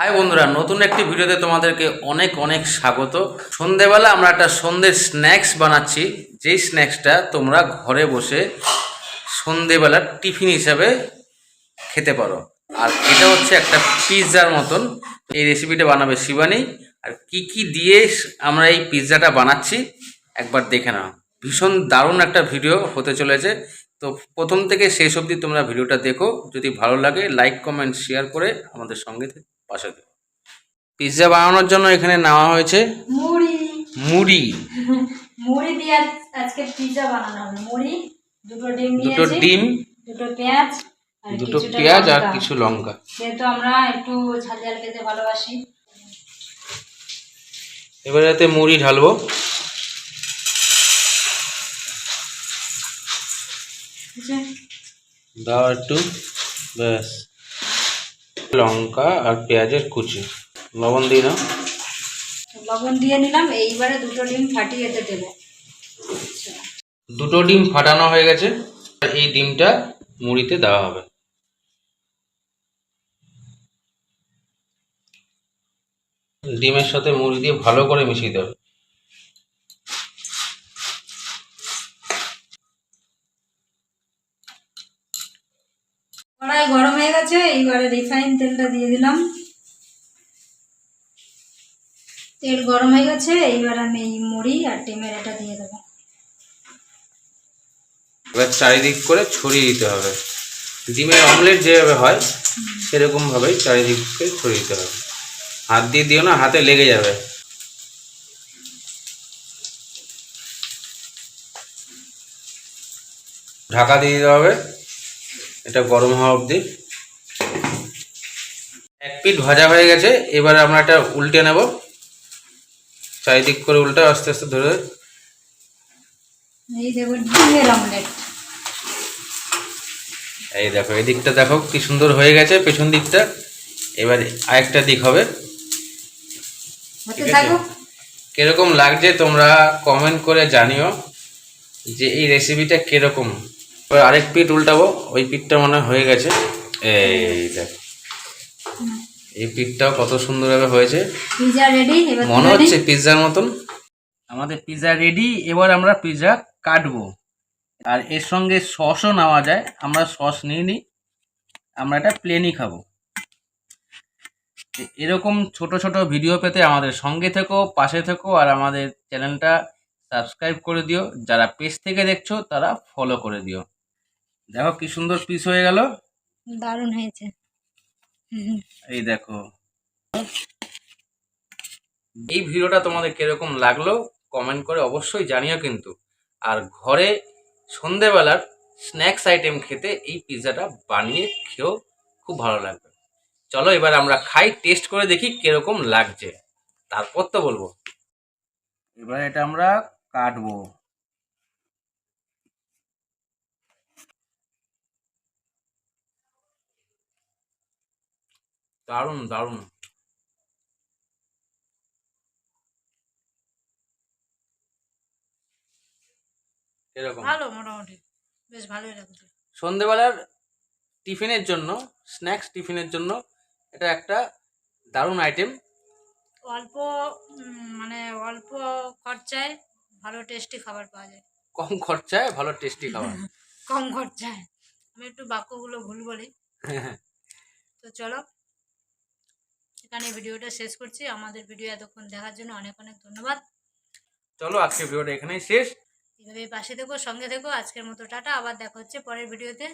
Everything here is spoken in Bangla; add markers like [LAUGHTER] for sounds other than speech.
হাই বন্ধুরা, নতুন একটি ভিডিওতে তোমাদেরকে অনেক অনেক স্বাগত। সন্ধেবেলা আমরা একটা সন্ধ্যের স্ন্যাক্স বানাচ্ছি। যেই স্ন্যাক্সটা তোমরা ঘরে বসে সন্ধেবেলার টিফিন হিসাবে খেতে পারো। আর এটা হচ্ছে একটা পিৎজার মতন। এই রেসিপিটা বানাবে শিবানী। আর কি কি দিয়ে আমরা এই পিৎজাটা বানাচ্ছি, একবার দেখে নাও। ভীষণ দারুণ একটা ভিডিও হতে চলেছে। তো প্রথম থেকে শেষ অবধি তোমরা ভিডিওটা দেখো। যদি ভালো লাগে লাইক কমেন্ট শেয়ার করে আমাদের সঙ্গে পাশে পিৎজা বানানোর জন্য এখানে নেওয়া হয়েছে মুড়ি। মুড়ি। [LAUGHS] মুড়ি দিয়ে আজকে পিৎজা বানানো হবে। মুড়ি দুটো ডিম দুটো ডিম দুটো পেঁয়াজ আর দুটো পেঁয়াজ আর কিছু লঙ্কা। যেহেতু আমরা একটু ঝাল ঝাল খেতে ভালোবাসি। এবার এতে মুড়ি ঢালবো। দাও একটু ব্যাস। লঙ্কা আর পেঁয়াজের কুচি। লবণ দিই না লবণ দিয়ে নিলাম এইবারে দুটো ডিম ফাটিয়ে এতে দেবো। দুটো ডিম ফাটানো হয়ে গেছে আর এই ডিমটা মুড়িতে দেওয়া হবে। ডিমের সাথে মুড়ি দিয়ে ভালো করে মিশিয়ে দেবে। গেছে এইবারে রিফাইন তেলটা দিয়ে দিলাম। তেল গরম হয়ে গেছে, এইবার আমি এই মুড়ি আর ডিমের এটা দিয়ে দেবো। এবার চারিদিক করে ছড়িয়ে দিতে হবে। ডিমের অমলেট যেভাবে হয় সেরকম ভাবেই চারিদিকে ছড়িয়ে দিতে হবে। হাত দিয়ে দিও না, হাতে লেগে যাবে। ঢাকা দিয়ে দিতে হবে। এটা গরম হওয়া অবধি। পিঠ ভাজা হয়ে গেছে এবার আমরা এটা উল্টে নেব। চারিদিক করে উল্টে আস্তে আস্তে ধরে। এই ডিমের অমলেট এই দেখো এই দিকটা দেখো কি সুন্দর হয়ে গেছে পেছন দিকটা। এবার আরেকটা দিক হবে। কীরকম লাগছে তোমরা কমেন্ট করে জানিও যে এই রেসিপিটা কীরকম। এবার আরেক পিঠ উল্টাবো ওই পিঠটা মনে হয়ে গেছে। এই দেখো। এই পিঠটাও কত সুন্দরভাবে হয়েছে। রেডি মনে হচ্ছে পিৎজার মতন। আমাদের পিৎজা রেডি এবার আমরা পিৎজা কাটবো। আর এর সঙ্গে সসও নেওয়া যায়। আমরা সস নিয়ে নিই। আমরা এটা প্লেনই খাব। এরকম ছোট ছোট ভিডিও পেতে আমাদের সঙ্গে থেকো পাশে থেকো আর আমাদের চ্যানেলটা সাবস্ক্রাইব করে দিও। যারা পেজ থেকে দেখছ তারা ফলো করে দিও। দেখো কি সুন্দর পিস হয়ে গেল। দারুণ হয়েছে। এই দেখো। এই ভিডিওটা তোমাদের কীরকম লাগল কমেন্ট করে অবশ্যই জানিও কিন্তু। আর ঘরে সন্ধেবেলার স্ন্যাক্স আইটেম খেতে এই পিৎজাটা বানিয়ে খেয়েও খুব ভালো লাগবে। চলো এবার আমরা খাই টেস্ট করে দেখি কীরকম লাগছে। তারপর তো বলব। এবার এটা আমরা কাটবো। দারুণ দারুণ। এরকম। ভালো মোটামুটি। বেশ ভালোই লাগছে। সন্ধেবেলার টিফিনের জন্য স্ন্যাক্স টিফিনের জন্য এটা একটা দারুণ আইটেম। অল্প মানে অল্প খরচায় ভালো টেস্টি খাবার পাওয়া যায়। কম খরচায় ভালো টেস্টি খাবার। [LAUGHS] কম খরচায়। আমি একটু বাক্যগুলো ভুল বলি। তো চলো। এখানে ভিডিওটা শেষ করছি। আমাদের ভিডিও এতক্ষণ দেখার জন্য অনেক অনেক ধন্যবাদ। চলো আজকে ভিডিওটা এখানেই শেষ। এভাবে পাশে থেকো সঙ্গে থেকো। আজকের মতো টাটা আবার দেখা হচ্ছে পরের ভিডিওতে।